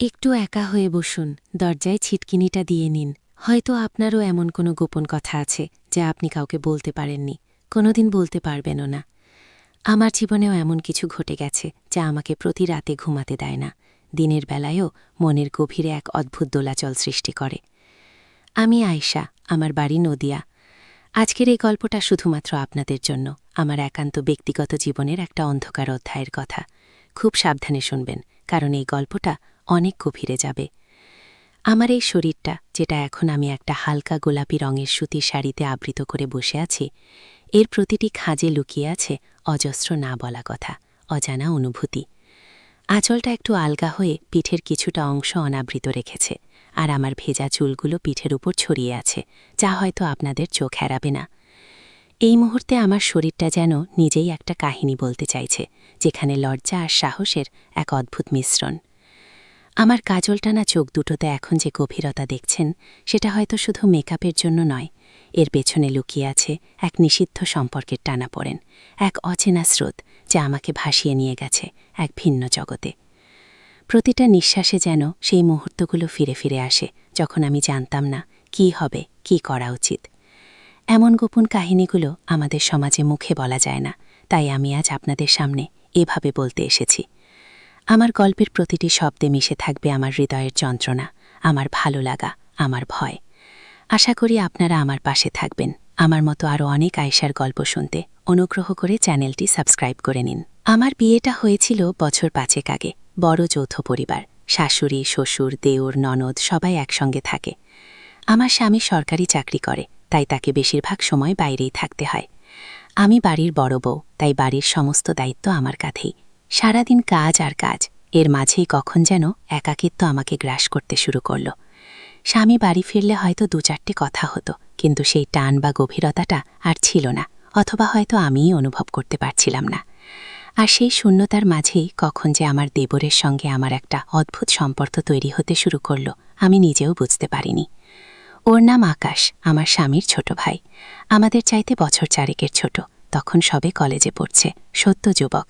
একটু একা হয়ে বসুন, দরজায় ছিটকিনিটা দিয়ে নিন। হয়তো আপনারও এমন কোনো গোপন কথা আছে, যা আপনি কাউকে বলতে পারেননি। কোনোদিন বলতে পারবেনও না। আমার জীবনেও এমন কিছু ঘটে গেছে, যা আমাকে প্রতি রাতে ঘুমাতে দেয় না। দিনের বেলায়ও মনের গভীরে এক অদ্ভুত দোলাচল সৃষ্টি করে। আমি আয়শা, আমার বাড়ি নদিয়া। আজকের এই গল্পটা শুধুমাত্র আপনাদের জন্য, আমার একান্ত ব্যক্তিগত জীবনের একটা অন্ধকার অধ্যায়ের কথা। খুব সাবধানে শুনবেন, কারণ এই গল্পটা অনেক গভীরে যাবে। আমার এই শরীরটা, যেটা এখন আমি একটা হালকা গোলাপি রঙের সুতির শাড়িতে আবৃত করে বসে আছি, এর প্রতিটি খাজে লুকিয়ে আছে অজস্র না বলা কথা, অজানা অনুভূতি। আঁচলটা একটু আলগা হয়ে পিঠের কিছুটা অংশ অনাবৃত রেখেছে, আর আমার ভেজা চুলগুলো পিঠের উপর ছড়িয়ে আছে, যা হয়তো আপনাদের চোখ এড়াবে না। এই মুহূর্তে আমার শরীরটা যেন নিজেই একটা কাহিনী বলতে চাইছে, যেখানে লজ্জা আর সাহসের এক অদ্ভুত মিশ্রণ। আমার কাজল টানা চোখ দুটোতে এখন যে গভীরতা দেখছেন, সেটা হয়তো শুধু মেকআপের জন্য নয়। এর পেছনে লুকিয়ে আছে এক নিষিদ্ধ সম্পর্কের টানা পড়েন, এক অচেনা স্রোত যা আমাকে ভাসিয়ে নিয়ে গেছে এক ভিন্ন জগতে। প্রতিটা নিঃশ্বাসে যেন সেই মুহূর্তগুলো ফিরে ফিরে আসে, যখন আমি জানতাম না কি হবে, কি করা উচিত। এমন গোপন কাহিনীগুলো আমাদের সমাজে মুখে বলা যায় না, তাই আমি আজ আপনাদের সামনে এভাবে বলতে এসেছি। আমার গল্পের প্রতিটি শব্দে মিশে থাকবে আমার হৃদয়ের যন্ত্রণা, আমার ভালো লাগা, আমার ভয়। আশা করি আপনারা আমার পাশে থাকবেন। আমার মতো আরও অনেক আয়সার গল্প শুনতে। অনুগ্রহ করে চ্যানেলটি সাবস্ক্রাইব করে নিন। আমার বিয়েটা হয়েছিল বছর পাঁচেক আগে। বড় যৌথ পরিবার। শাশুড়ি, শ্বশুর, দেওর, ননদ সবাই একসঙ্গে থাকে। আমার স্বামী সরকারি চাকরি করে, তাই তাকে বেশিরভাগ সময় বাইরেই থাকতে হয়। আমি বাড়ির বড় বউ, তাই বাড়ির সমস্ত দায়িত্ব আমার কাঁধেই। সারাদিন কাজ আর কাজ। এর মাঝেই কখন যেন একাকিত্ব আমাকে গ্রাস করতে শুরু করল। স্বামী বাড়ি ফিরলে হয়তো দু চারটে কথা হতো, কিন্তু সেই টান বা গভীরতাটা আর ছিল না, অথবা হয়তো আমিই অনুভব করতে পারছিলাম না। আর সেই শূন্যতার মাঝেই কখন যে আমার দেবরের সঙ্গে আমার একটা অদ্ভুত সম্পর্ক তৈরি হতে শুরু করল, আমি নিজেও বুঝতে পারিনি। ওর নাম আকাশ, আমার স্বামীর ছোট ভাই। আমাদের চাইতে বছর চারেকের ছোট। তখন সবে কলেজে পড়ছে, সত্য যুবক।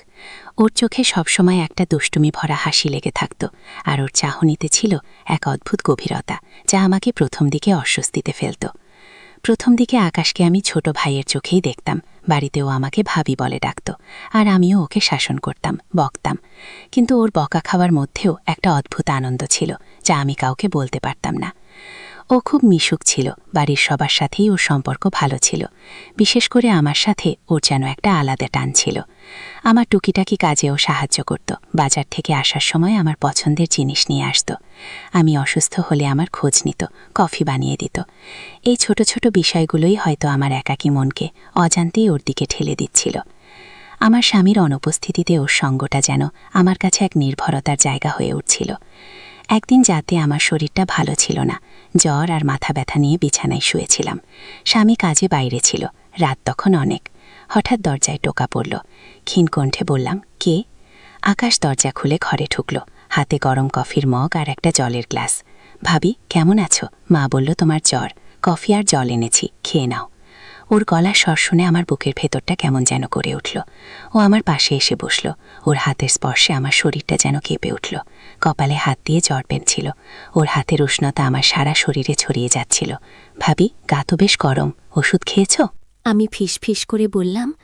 ওর চোখে সবসময় একটা দুষ্টুমি ভরা হাসি লেগে থাকত, আর ওর চাহনিতে ছিল এক অদ্ভুত গভীরতা, যা আমাকে প্রথম দিকে অস্বস্তিতে ফেলত। প্রথম দিকে আকাশকে আমি ছোট ভাইয়ের চোখেই দেখতাম, বাড়িতেও আমাকে ভাবি বলে ডাকত, আর আমিও ওকে শাসন করতাম, বকতাম। কিন্তু ওর বকা খাওয়ার মধ্যেও একটা অদ্ভুত আনন্দ ছিল, যা আমি কাউকে বলতে পারতাম না। ও খুব মিশুক ছিল। বাড়ির সবার সাথেই ওর সম্পর্ক ভালো ছিল। বিশেষ করে আমার সাথে ওর যেন একটা আলাদা টান ছিল। আমার টুকিটাকি কাজেও সাহায্য করত। বাজার থেকে আসার সময় আমার পছন্দের জিনিস নিয়ে আসত। আমি অসুস্থ হলে আমার খোঁজ নিত, কফি বানিয়ে দিত। এই ছোট ছোট বিষয়গুলোই হয়তো আমার একাকী মনকে অজান্তেই ওর দিকে ঠেলে দিচ্ছিল। আমার স্বামীর অনুপস্থিতিতে ওর সঙ্গটা যেন আমার কাছে এক নির্ভরতার জায়গা হয়ে উঠছিল। একদিন যাতে আমার শরীরটা ভালো ছিল না জ্বর আর মাথা ব্যথা নিয়ে বিছানায় শুয়েছিলাম। স্বামী কাজে বাইরে ছিল, রাত তখন অনেক। হঠাৎ দরজায় টোকা পড়ল। ক্ষীণকণ্ঠে বললাম, কে? আকাশ দরজা খুলে ঘরে ঢুকল, হাতে গরম কফির মগ আর একটা জলের গ্লাস। ভাবি, কেমন আছো? মা বলল, তোমার জ্বর। কফি আর জল এনেছি, খেয়ে নাও। ওর গলার স্বর শুনে আমার বুকের ভেতরটা কেমন যেন করে উঠল। ও আমার পাশে এসে বসল। ওর হাতের স্পর্শে আমার শরীরটা যেন কেঁপে উঠল। কপালে হাত দিয়ে জ্বর পেনছিল। ওর হাতের উষ্ণতা আমার সারা শরীরে ছড়িয়ে যাচ্ছিল। ভাবি, গা তো বেশ গরম। ওষুধ খেয়েছ? আমি ফিস করে বললাম,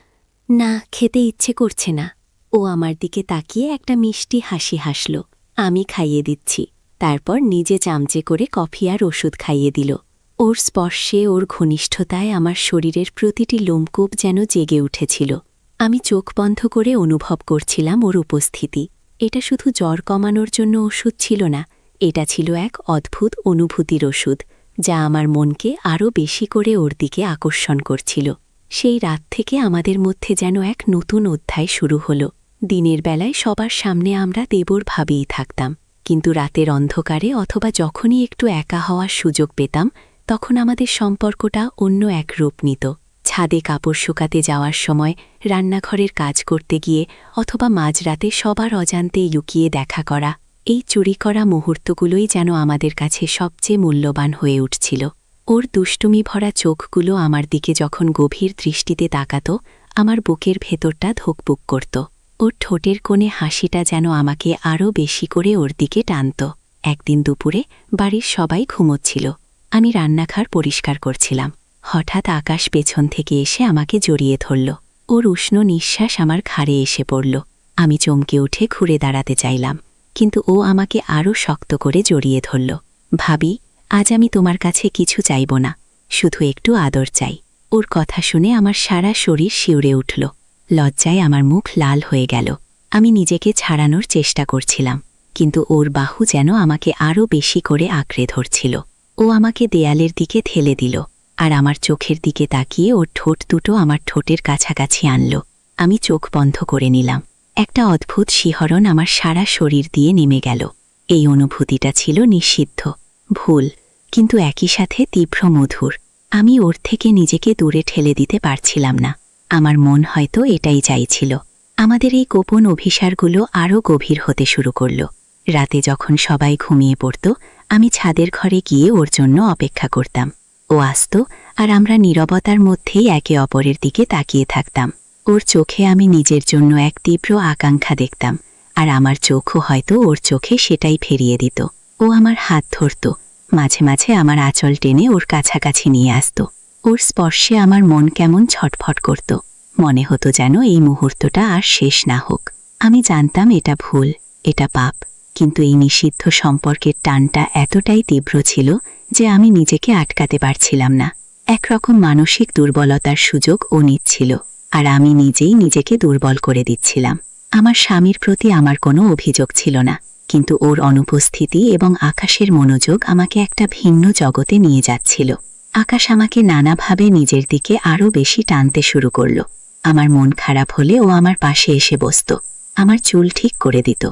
না, খেতে ইচ্ছে করছে না। ও আমার দিকে তাকিয়ে একটা মিষ্টি হাসি হাসল। আমি খাইয়ে দিচ্ছি। তারপর নিজে চামচে করে কফি আর ওষুধ খাইয়ে দিল। ওর স্পর্শে, ওর ঘনিষ্ঠতায় আমার শরীরের প্রতিটি লোমকূপ যেন জেগে উঠেছিল। আমি চোখ বন্ধ করে অনুভব করছিলাম ওর উপস্থিতি। এটা শুধু জ্বর কমানোর জন্য ওষুধ ছিল না, এটা ছিল এক অদ্ভুত অনুভূতির ওষুধ, যা আমার মনকে আরও বেশি করে ওর দিকে আকর্ষণ করছিল। সেই রাত থেকে আমাদের মধ্যে যেন এক নতুন অধ্যায় শুরু হল। দিনের বেলায় সবার সামনে আমরা দেবর ভাবেই থাকতাম, কিন্তু রাতের অন্ধকারে অথবা যখনই একটু একা হওয়ার সুযোগ পেতাম তখন আমাদের সম্পর্কটা অন্য এক রূপ নিত। ছাদে কাপড় শুকাতে যাওয়ার সময় রান্নাঘরের কাজ করতে গিয়ে অথবা মাঝরাতে সবার অজান্তে লুকিয়ে দেখা করা, এই চুরি করা মুহূর্তগুলোই যেন আমাদের কাছে সবচেয়ে মূল্যবান হয়ে উঠছিল। ওর দুষ্টুমি ভরা চোখগুলো আমার দিকে যখন গভীর দৃষ্টিতে তাকাত, আমার বুকের ভেতরটা ধোকপুক করত। ওর ঠোঁটের কোণে হাসিটা যেন আমাকে আরও বেশি করে ওর দিকে টানত। একদিন দুপুরে বাড়ির সবাই ঘুমোচ্ছিল। আমি রান্নাঘর পরিষ্কার করছিলাম। হঠাৎ আকাশ পেছন থেকে এসে আমাকে জড়িয়ে ধরল। ওর উষ্ণ নিঃশ্বাস আমার ঘাড়ে এসে পড়ল। আমি চমকে উঠে ঘুরে দাঁড়াতে চাইলাম, কিন্তু ও আমাকে আরও শক্ত করে জড়িয়ে ধরল। ভাবি, আজ আমি তোমার কাছে কিছু চাইব না, শুধু একটু আদর চাই। ওর কথা শুনে আমার সারা শরীর শিউরে উঠল। লজ্জায় আমার মুখ লাল হয়ে গেল। আমি নিজেকে ছাড়ানোর চেষ্টা করছিলাম, কিন্তু ওর বাহু যেন আমাকে আরও বেশি করে আঁকড়ে ধরছিল। ও আমাকে দেয়ালের দিকে ঠেলে দিল, আর আমার চোখের দিকে তাকিয়ে ওর ঠোঁট দুটো আমার ঠোঁটের কাছাকাছি আনল। আমি চোখ বন্ধ করে নিলাম। একটা অদ্ভুত শিহরণ আমার সারা শরীর দিয়ে নেমে গেল। এই অনুভূতিটা ছিল নিষিদ্ধ, ভুল, কিন্তু একই সাথে তীব্র মধুর। আমি ওর থেকে নিজেকে দূরে ঠেলে দিতে পারছিলাম না। আমার মন হয়তো এটাই চাইছিল। আমাদের এই গোপন অভিসারগুলো আরও গভীর হতে শুরু করল। রাতে যখন সবাই ঘুমিয়ে পড়ত আমি ছাদের ঘরে গিয়ে ওর জন্য অপেক্ষা করতাম। ও আসত আর আমরা নীরবতার মধ্যেই একে অপরের দিকে তাকিয়ে থাকতাম। ওর চোখে আমি নিজের জন্য এক তীব্র আকাঙ্ক্ষা দেখতাম আর আমার চোখও হয়তো ওর চোখে সেটাই ফেরিয়ে দিত। ও আমার হাত ধরত, মাঝে মাঝে আমার আঁচল টেনে ওর কাছাকাছি নিয়ে আসত। ওর স্পর্শে আমার মন কেমন ছটফট করত। মনে হতো যেন এই মুহূর্তটা আর শেষ না হোক। আমি জানতাম এটা ভুল, এটা পাপ। কিন্তু এই নিষিদ্ধ সম্পর্কের টানটা এতটাই তীব্র ছিল যে আমি নিজেকে আটকাতে পারছিলাম না। একরকম মানসিক দুর্বলতার সুযোগ ও নিচ্ছিল আর আমি নিজেই নিজেকে দুর্বল করে দিচ্ছিলাম। আমার স্বামীর প্রতি আমার কোনো অভিযোগ ছিল না, কিন্তু ওর অনুপস্থিতি এবং আকাশের মনোযোগ আমাকে একটা ভিন্ন জগতে নিয়ে যাচ্ছিল। আকাশ আমাকে নানাভাবে নিজের দিকে আরও বেশি টানতে শুরু করল। আমার মন খারাপ হলে ও আমার পাশে এসে বসত। আমার চুল ঠিক করে দিত।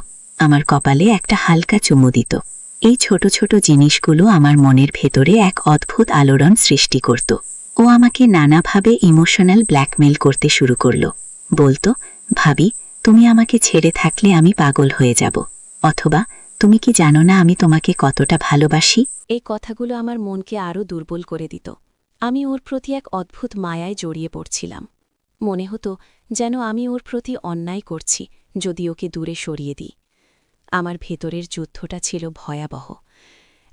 আমার কপালে একটা হালকা চুমু দিত। এই ছোট ছোট জিনিসগুলো আমার মনের ভেতরে এক অদ্ভুত আলোড়ন সৃষ্টি করত। ও আমাকে নানাভাবে ইমোশনাল ব্ল্যাকমেল করতে শুরু করল। বলতো, ভাবি, তুমি আমাকে ছেড়ে থাকলে আমি পাগল হয়ে যাব। অথবা, তুমি কি জানো না আমি তোমাকে কতটা ভালোবাসি? এই কথাগুলো আমার মনকে আরও দুর্বল করে দিত। আমি ওর প্রতি এক অদ্ভুত মায়ায় জড়িয়ে পড়ছিলাম। মনে হতো যেন আমি ওর প্রতি অন্যায় করছি, যদি ওকে দূরে সরিয়ে দিই। আমার ভেতরের যুদ্ধটা ছিল ভয়াবহ।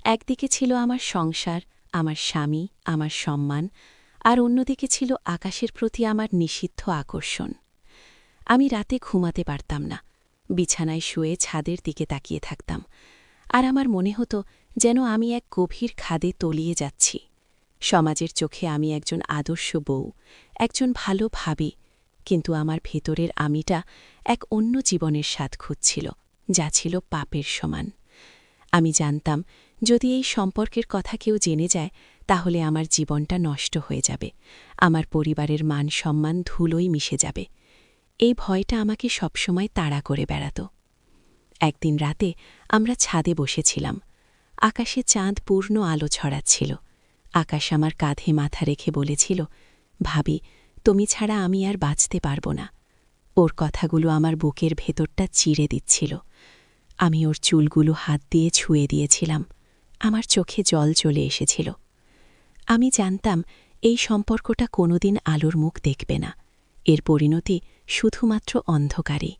একদিকে ছিল আমার সংসার, আমার স্বামী, আমার সম্মান, আর অন্যদিকে ছিল আকাশের প্রতি আমার নিষিদ্ধ আকর্ষণ। আমি রাতে ঘুমাতে পারতাম না। বিছানায় শুয়ে ছাদের দিকে তাকিয়ে থাকতাম। আর আমার মনে হতো যেন আমি এক গভীর খাদে তলিয়ে যাচ্ছি। সমাজের চোখে আমি একজন আদর্শ বউ, একজন ভালো ভাবি, কিন্তু আমার ভেতরের আমিটা এক অন্য জীবনের স্বাদ খুঁজছিল। যা ছিল পাপের সমান। আমি জানতাম, যদি এই সম্পর্কের কথা কেউ জেনে যায়, তাহলে আমার জীবনটা নষ্ট হয়ে যাবে। আমার পরিবারের মান সম্মান ধুলোই মিশে যাবে। এই ভয়টা আমাকে সবসময় তাড়া করে বেড়াত। একদিন রাতে আমরা ছাদে বসেছিলাম। আকাশে চাঁদ পূর্ণ আলো ছড়াচ্ছিল। আকাশ আমার কাঁধে মাথা রেখে বলেছিল, ভাবি, তুমি ছাড়া আমি আর বাঁচতে পারব না। ওর কথাগুলো আমার বুকের ভেতরটা চিরে দিচ্ছিল। আমি ওর চুলগুলো হাত দিয়ে ছুঁয়ে দিয়েছিলাম। আমার চোখে জল চলে এসেছিল। আমি জানতাম এই সম্পর্কটা কোনোদিন আলোর মুখ দেখবে না। এর পরিণতি শুধুমাত্র অন্ধকারে।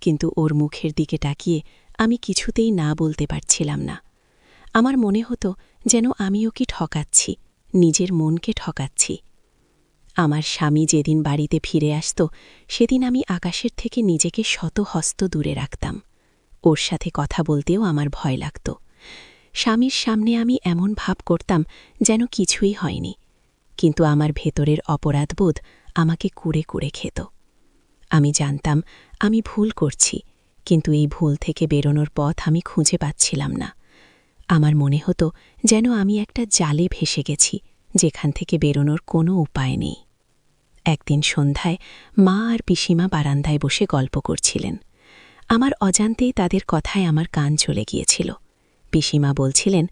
কিন্তু ওর মুখের দিকে তাকিয়ে আমি কিছুতেই না বলতে পারছিলাম না। আমার মনে হতো যেন আমি ওকে ঠকাচ্ছি, নিজের মনকে ঠকাচ্ছি। আমার স্বামী যেদিন বাড়িতে ফিরে আসত, সেদিন আমি আকাশের থেকে নিজেকে শত হস্ত দূরে রাখতাম। ওর সাথে কথা বলতেও আমার ভয় লাগত। স্বামীর সামনে আমি এমন ভাব করতাম যেন কিছুই হয়নি, কিন্তু আমার ভেতরের অপরাধবোধ আমাকে কুড়ে কুড়ে খেত। আমি জানতাম আমি ভুল করছি, কিন্তু এই ভুল থেকে বেরোনোর পথ আমি খুঁজে পাচ্ছিলাম না। আমার মনে হতো যেন আমি একটা জালে ভেসে গেছি, যেখান থেকে বেরোনোর কোনো উপায় নেই। একদিন সন্ধ্যায় মা আর পিসিমা বারান্দায় বসে গল্প করছিলেন। আমার অজান্তেই তাদের কথায় আমার কান চলে গিয়েছিল। পিসিমা বলছিলেন,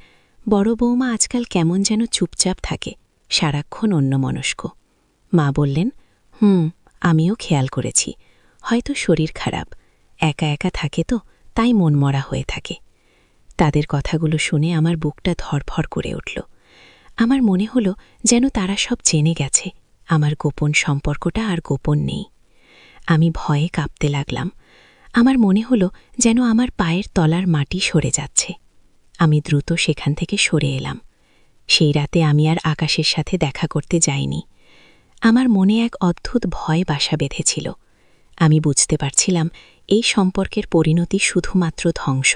বড় বৌমা আজকাল কেমন যেন চুপচাপ থাকে, সারাক্ষণ অন্যমনস্ক। মা বললেন, হুম, আমিও খেয়াল করেছি। হয়তো শরীর খারাপ, একা একা থাকে তো, তাই মনমরা হয়ে থাকে। তাদের কথাগুলো শুনে আমার বুকটা ধরফর করে উঠল। আমার মনে হলো যেন তারা সব জেনে গেছে। আমার গোপন সম্পর্কটা আর গোপন নেই। আমি ভয়ে কাঁপতে লাগলাম। আমার মনে হলো যেন আমার পায়ের তলার মাটি সরে যাচ্ছে। আমি দ্রুত সেখান থেকে সরে এলাম। সেই রাতে আমি আর আকাশের সাথে দেখা করতে যাইনি। আমার মনে এক অদ্ভুত ভয় বাসা বেঁধেছিল। আমি বুঝতে পারছিলাম এই সম্পর্কের পরিণতি শুধুমাত্র ধ্বংস।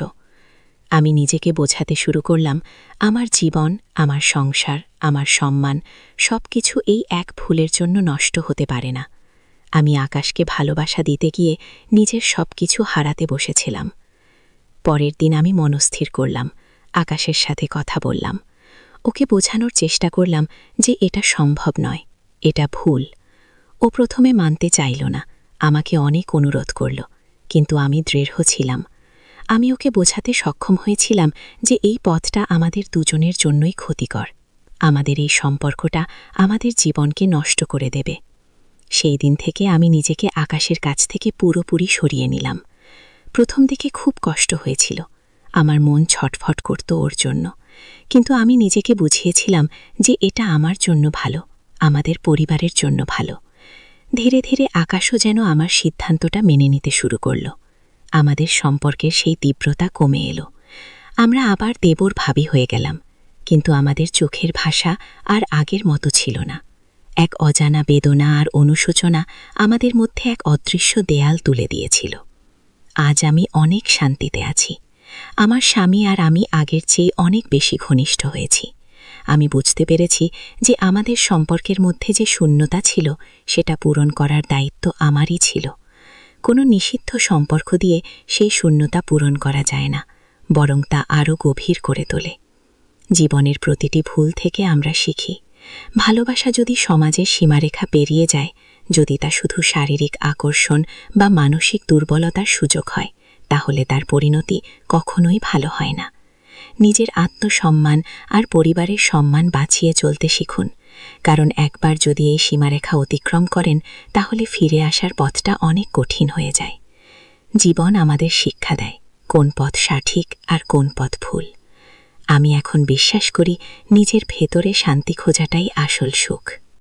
আমি নিজেকে বোঝাতে শুরু করলাম, আমার জীবন, আমার সংসার, আমার সম্মান সব কিছু এই এক ভুলের জন্য নষ্ট হতে পারে না। আমি আকাশকে ভালোবাসা দিতে গিয়ে নিজের সব কিছু হারাতে বসেছিলাম। পরের দিন আমি মনস্থির করলাম, আকাশের সাথে কথা বললাম। ওকে বোঝানোর চেষ্টা করলাম যে এটা সম্ভব নয়, এটা ভুল। ও প্রথমে মানতে চাইল না, আমাকে অনেক অনুরোধ করল, কিন্তু আমি দৃঢ় ছিলাম। আমি ওকে বোঝাতে সক্ষম হয়েছিলাম যে এই পথটা আমাদের দুজনের জন্যই ক্ষতিকর। আমাদের এই সম্পর্কটা আমাদের জীবনকে নষ্ট করে দেবে। সেই দিন থেকে আমি নিজেকে আকাশের কাছ থেকে পুরোপুরি সরিয়ে নিলাম। প্রথম দিকে খুব কষ্ট হয়েছিল। আমার মন ছটফট করত ওর জন্য। কিন্তু আমি নিজেকে বুঝিয়েছিলাম যে এটা আমার জন্য ভালো, আমাদের পরিবারের জন্য ভালো। ধীরে ধীরে আকাশও যেন আমার সিদ্ধান্তটা মেনে নিতে শুরু করল। আমাদের সম্পর্কের সেই তীব্রতা কমে এলো। আমরা আবার দেবর ভাবি হয়ে গেলাম, কিন্তু আমাদের চোখের ভাষা আর আগের মতো ছিল না। এক অজানা বেদনা আর অনুশোচনা আমাদের মধ্যে এক অদৃশ্য দেয়াল তুলে দিয়েছিল। আজ আমি অনেক শান্তিতে আছি। আমার স্বামী আর আমি আগের চেয়ে অনেক বেশি ঘনিষ্ঠ হয়েছি। আমি বুঝতে পেরেছি যে আমাদের সম্পর্কের মধ্যে যে শূন্যতা ছিল, সেটা পূরণ করার দায়িত্ব আমারই ছিল। কোনো নিষিদ্ধ সম্পর্ক দিয়ে সেই শূন্যতা পূরণ করা যায় না, বরং তা আরও গভীর করে তোলে। জীবনের প্রতিটি ভুল থেকে আমরা শিখি। ভালোবাসা যদি সমাজের সীমারেখা পেরিয়ে যায়, যদি তা শুধু শারীরিক আকর্ষণ বা মানসিক দুর্বলতার সুযোগ হয়, তাহলে তার পরিণতি কখনোই ভালো হয় না। নিজের আত্মসম্মান আর পরিবারের সম্মান বাঁচিয়ে চলতে শিখুন। কারণ একবার যদি এই সীমারেখা অতিক্রম করেন, তাহলে ফিরে আসার পথটা অনেক কঠিন হয়ে যায়। জীবন আমাদের শিক্ষা দেয়, কোন পথ সঠিক আর কোন পথ ভুল। আমি এখন বিশ্বাস করি, নিজের ভেতরে শান্তি খোঁজাটাই আসল সুখ।